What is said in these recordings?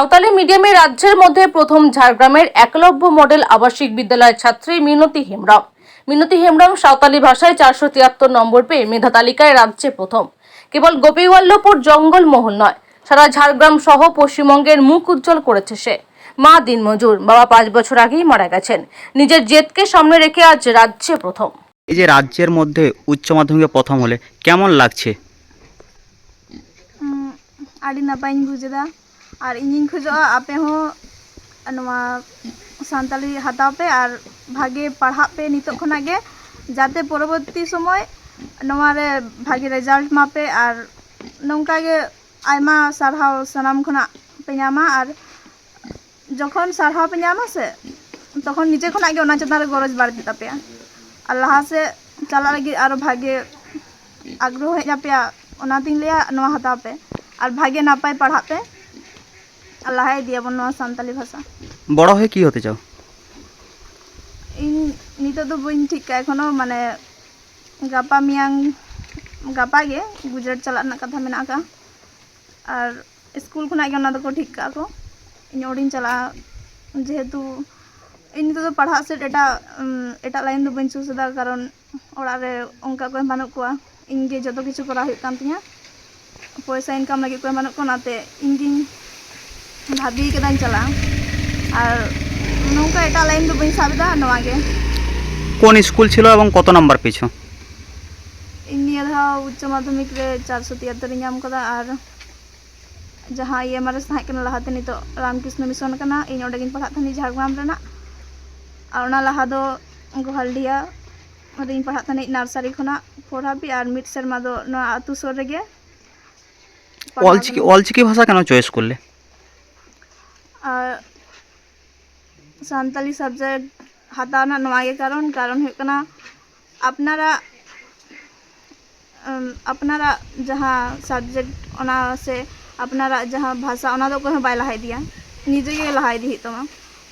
সাঁওতালি মিডিয়ামে রাজ্যের মধ্যে প্রথম ঝাড়গ্রামের একলব্য মডেল আবাসিক বিদ্যালয়ের ছাত্রী মিনতি হেমরম মিনতি হেমব্রম সাঁওতালি ভাষায় চারশো তিয়াত্তর নম্বর পেয়ে মেধা তালিকায় রাজ্যে প্রথম। কেবল গোপীওয়াল্লপুর জঙ্গল মহল নয় সারা ঝাড়গ্রাম সহ পশ্চিমবঙ্গের মুখ উজ্জ্বল করেছে সে। মা দিনমজুর বাবা পাঁচ বছর আগেই মারা গেছেন। নিজের জেদকে সামনে রেখে আজ রাজ্যে প্রথম। এই যে রাজ্যের মধ্যে উচ্চ মাধ্যমিকে প্রথম হলে কেমন লাগছে? পাইন ᱟᱨ ᱤᱧᱤᱧ ᱠᱷᱚᱡᱚᱜᱼᱟ ᱟᱯᱮ ᱦᱚᱸ ᱱᱚᱣᱟ ᱥᱟᱱᱛᱟᱞᱤ ᱦᱟᱛᱟᱣ ᱯᱮ ᱟᱨ ᱵᱷᱟᱜᱮ ᱯᱟᱲᱦᱟᱜ ᱯᱮ ᱱᱤᱛᱚᱜ ᱠᱷᱚᱱᱟᱜ ᱜᱮ ᱡᱟᱛᱮ ᱯᱚᱨᱚᱵᱚᱨᱛᱤ ᱥᱚᱢᱚᱭ ᱱᱚᱣᱟ ᱨᱮ ᱵᱷᱟᱜᱮ ᱨᱮᱡᱟᱞᱴ ᱢᱟᱯᱮ ᱟᱨ ᱱᱚᱝᱠᱟ ᱜᱮ ᱟᱭᱢᱟ ᱥᱟᱨᱦᱟᱣ ᱥᱟᱱᱟᱢ ᱠᱷᱚᱱᱟᱜ ᱯᱮ ᱧᱟᱢᱟ ᱟᱨ ᱡᱚᱠᱷᱚᱱ ᱥᱟᱨᱦᱟᱣ ᱯᱮ ᱧᱟᱢᱟ ᱥᱮ তখন নিজে খোনাগ ᱚᱱᱟ ᱪᱮᱛᱟᱱ ᱨᱮ ᱜᱚᱨᱚᱡ ᱵᱟᱹᱲᱛᱤ ᱛᱟᱯᱮᱭᱟ ᱟᱨ ᱞᱟᱦᱟ ᱥᱮᱫ ᱪᱟᱞᱟᱜ ᱞᱟᱹᱜᱤᱫ ᱟᱨᱚ ᱵᱷᱟᱜᱮ ᱟᱜᱽᱨᱚᱦᱚ ᱦᱮᱡ ᱟᱯᱮᱭᱟ ᱚᱱᱟᱛᱤᱧ ᱞᱟᱹᱭᱟ ᱱᱚᱣᱟ ᱦᱟᱛᱟᱣ ᱯᱮ ᱟᱨ ᱵᱷᱟᱜᱮ ᱱᱟᱯᱟᱭ ᱯᱟᱲᱦᱟᱜ ᱯᱮ আল্লাহ দিয়ে বোন আমার সান্তালি ভাষা বড় হয়ে কি হতে চাও নিতে তো বইন ঠিক এখনও মানে গাপা মিয়াং গাপা গে গুজরাট চালার না কথা মেনা কা আর স্কুল খুনা গে ওনা দকো ঠিক কা কো ᱤᱧ ᱚᱲᱤᱧ ᱪᱟᱞᱟᱜᱼᱟ ᱡᱮᱦᱮᱛᱩ ᱤᱧ ᱱᱤᱛᱚᱜ ᱫᱚ ᱯᱟᱲᱦᱟᱜ ᱥᱮᱫ ᱮᱴᱟᱜ ᱮᱴᱟᱜ ᱞᱟᱭᱤᱱ ᱫᱚ ᱵᱟᱹᱧ ᱪᱩᱥ ᱮᱫᱟ ᱠᱟᱨᱚᱱ ᱚᱲᱟᱜ ᱨᱮ ᱚᱱᱠᱟ ᱚᱠᱚᱭ ᱵᱟᱹᱱᱩᱜ ᱠᱚᱣᱟ ᱤᱧᱜᱮ ᱡᱚᱛᱚ ᱠᱤᱪᱷᱩ ᱠᱚᱨᱟᱣ ᱦᱩᱭᱩᱜ ᱠᱟᱱ ᱛᱤᱧᱟᱹ ᱯᱚᱭᱥᱟ ᱤᱱᱠᱟᱢ ᱞᱟᱹᱜᱤᱫ ᱚᱠᱚᱭ ᱵᱟᱹᱱᱩᱜ ᱠᱚᱣᱟ ᱚᱱᱟᱛᱮ ᱤᱧᱜᱤᱧ ᱵᱷᱟᱵᱤ ᱠᱟᱹᱫᱟᱹᱧ ᱪᱟᱞᱟᱜᱼᱟ ᱟᱨ ᱱᱚᱝᱠᱟ ᱮᱴᱟᱜ ᱞᱟᱭᱤᱱ ᱫᱚ ᱵᱟᱹᱧ ᱥᱟᱵ ᱮᱫᱟ ᱱᱚᱣᱟ ᱜᱮ কোন স্কুল ছিল এবং কত নাম্বার পেয়েছ ᱤᱧ ᱱᱤᱭᱟᱹ ᱫᱷᱟᱣ ᱩᱪᱪᱚ ᱢᱟᱫᱽᱫᱷᱚᱢᱤᱠ ᱨᱮ ᱪᱟᱨᱥᱚ ᱛᱤᱭᱟᱛᱛᱚᱨᱤᱧ ᱧᱟᱢ ᱠᱟᱫᱟ ᱟᱨ ᱡᱟᱦᱟᱸ ᱤᱭᱟᱹ ᱢᱟᱨᱮ ᱛᱟᱦᱮᱸ ᱠᱟᱱᱟ ᱞᱟᱦᱟᱛᱮ ᱱᱤᱛᱚᱜ ᱨᱟᱢᱠৃᱥᱱᱚ ᱢᱤᱥᱚᱱ ᱠᱟᱱᱟ ᱤᱧ ᱚᱸᱰᱮᱜᱤᱧ ᱯᱟᱲᱦᱟᱜ ᱛᱟᱦᱮᱱᱤᱧ ᱡᱷᱟᱲᱜᱨᱟᱢ ᱨᱮᱱᱟᱜ ᱟᱨ ᱚᱱᱟ ᱞᱟᱦᱟ ᱫᱚ ᱜᱳᱦᱟᱞᱰᱤᱭᱟ ᱚᱸᱰᱮᱧ ᱯᱟᱲᱦᱟᱜ ᱛᱟᱦᱮᱱᱤᱧ ᱱᱟᱨᱥᱟᱨᱤ ᱠᱷᱚᱱᱟᱜ ᱯᱷᱳᱨ ᱦᱟᱹᱵᱤᱡ ᱟᱨ ᱢᱤᱫ ᱥᱮᱨᱢᱟ ᱫᱚ ᱱᱚᱣᱟ ᱟᱹᱛᱩ ᱥᱩᱨ ᱨᱮᱜᱮ ᱚᱞᱪᱤᱠᱤ ᱚᱞᱪᱤᱠᱤ ভাষা কেন চয়েস করলে ᱟᱨ ᱥᱟᱱᱛᱟᱞᱤ ᱥᱟᱵᱡᱮᱠᱴ ᱦᱟᱛᱟᱣ ᱨᱮᱱᱟᱜ ᱱᱚᱣᱟᱜᱮ ᱠᱟᱨᱚᱱ ᱠᱟᱨᱚᱱ ᱦᱩᱭᱩᱜ ᱠᱟᱱᱟ ᱟᱯᱱᱟᱨᱟᱜ ᱟᱯᱱᱟᱨᱟᱜ ᱡᱟᱦᱟᱸ ᱥᱟᱵᱡᱮᱠᱴ ᱚᱱᱟ ᱥᱮ ᱟᱯᱱᱟᱨᱟᱜ ᱡᱟᱦᱟᱸ ᱵᱷᱟᱥᱟ ᱚᱱᱟ ᱫᱚ ᱚᱠᱚᱭ ᱦᱚᱸ ᱵᱟᱭ ᱞᱟᱦᱟ ᱤᱫᱤᱭᱟ ᱱᱤᱡᱮᱜᱮ ᱞᱟᱦᱟ ᱤᱫᱤ ᱦᱩᱭᱩᱜ ᱛᱟᱢᱟ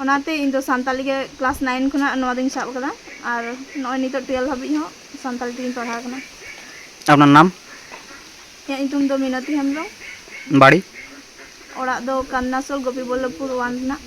ᱚᱱᱟᱛᱮ ᱤᱧ ᱫᱚ ᱥᱟᱱᱛᱟᱞᱤ ᱜᱮ ᱠᱞᱟᱥ ᱱᱟᱭᱤᱱ ᱠᱷᱚᱱᱟᱜ ᱱᱚᱣᱟ ᱫᱚᱧ ᱥᱟᱵ ᱟᱠᱟᱫᱟ ᱟᱨ ᱱᱚᱜᱼᱚᱭ ᱱᱤᱛᱚᱜ ᱴᱩᱭᱮᱞᱵᱷ ᱦᱟᱹᱵᱤᱡ ᱦᱚᱸ ᱥᱟᱱᱛᱟᱞᱤ ᱛᱮᱜᱮᱧ ᱯᱟᱲᱦᱟᱣ ᱟᱠᱟᱱᱟ আপনার নাম ইয়া ᱧᱩᱛᱩম ᱫᱚ মিনতি ᱦᱮᱢব্রম বাড়ি ᱚᱲᱟᱜ ᱫᱚ ᱠᱟᱢᱱᱟᱥᱚᱞ ᱜᱳᱯᱤᱵᱚᱞᱞᱚᱵᱽᱯᱩᱨ ᱳᱣᱟᱱ ᱨᱮᱱᱟᱜ